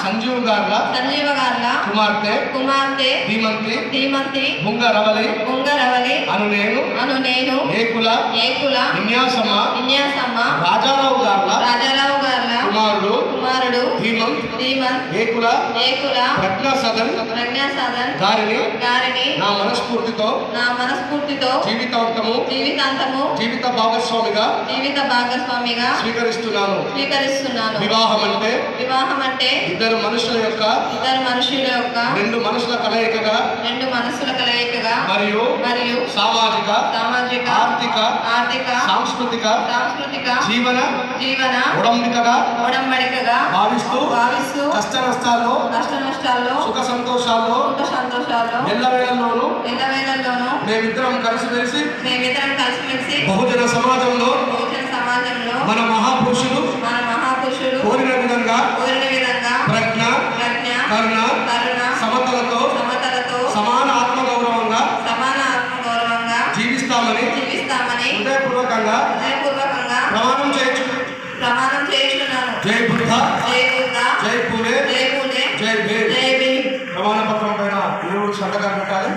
సంజీవ్ గార్ల సంజీవ గార్ల కుమార్తె కుమార్తె ధీమంతి ధీమంతి బుంగ రవలి ఉంగరవలి అను నేను అను నేను ఏకుల ఏకుల విన్యాసమ్మ విన్యాసమ్మ రాజారావు గార్ల కుమారుడు ధీమంత్ ఏకుల ఏకుల ప్రజ్ఞా సదన్ ప్రజ్ఞా సాధన్ గారిని గారిని నా మనస్ఫూర్తితో నా మనస్ఫూర్తితో జీవితాంతము జీవితాంతము జీవిత భాగస్వామిగా జీవిత భాగస్వామిగా స్వీకరిస్తున్నాను. స్వీకరిస్తున్నాను. వివాహం అంటే వివాహం అంటే ఇద్దరు మనుషుల యొక్క ఇద్దరు మనుషుల యొక్క రెండు మనుషుల కలయికగా రెండు మనసుల కలయికగా మరియు మరియు సామాజిక సామాజిక ఆర్థిక సాంస్కృతిక సాంస్కృతిక జీవన జీవన ఉడంబికగా ఒడంబడికగా భావిస్తూ భావిస్తూ కష్ట నష్టాల్లో కష్ట నష్టాల్లో సుఖ సంతోషాల్లో సుఖ సంతోషాల్లో ఎల్లవేళల్లోనూ ఎల్లవేళల్లోనూ మేమిద్దరం కలిసిమెలిసి మేమిద్దరం కలిసిమెలిసి బహుజన సమాజంలో బహుజన సమాజంలో మన మహాపురుషులు మన మహాపురుషులు కోరిన విధంగా కోరిన విధంగా ప్రజ్ఞ ప్రజ్ఞ కరుణ జీవిస్తామని హృదయపూర్వకంగా హృదయపూర్వకంగా ప్రమాణం చేయొచ్చు ప్రమాణం చేస్తున్నాను జై బుద్ధ జై బుద్ధ జై పూలే జై పూలే జై భీమ్. జై భీమ్. ప్రమాణ పత్రం పైన ఇరువురు సంతకాలు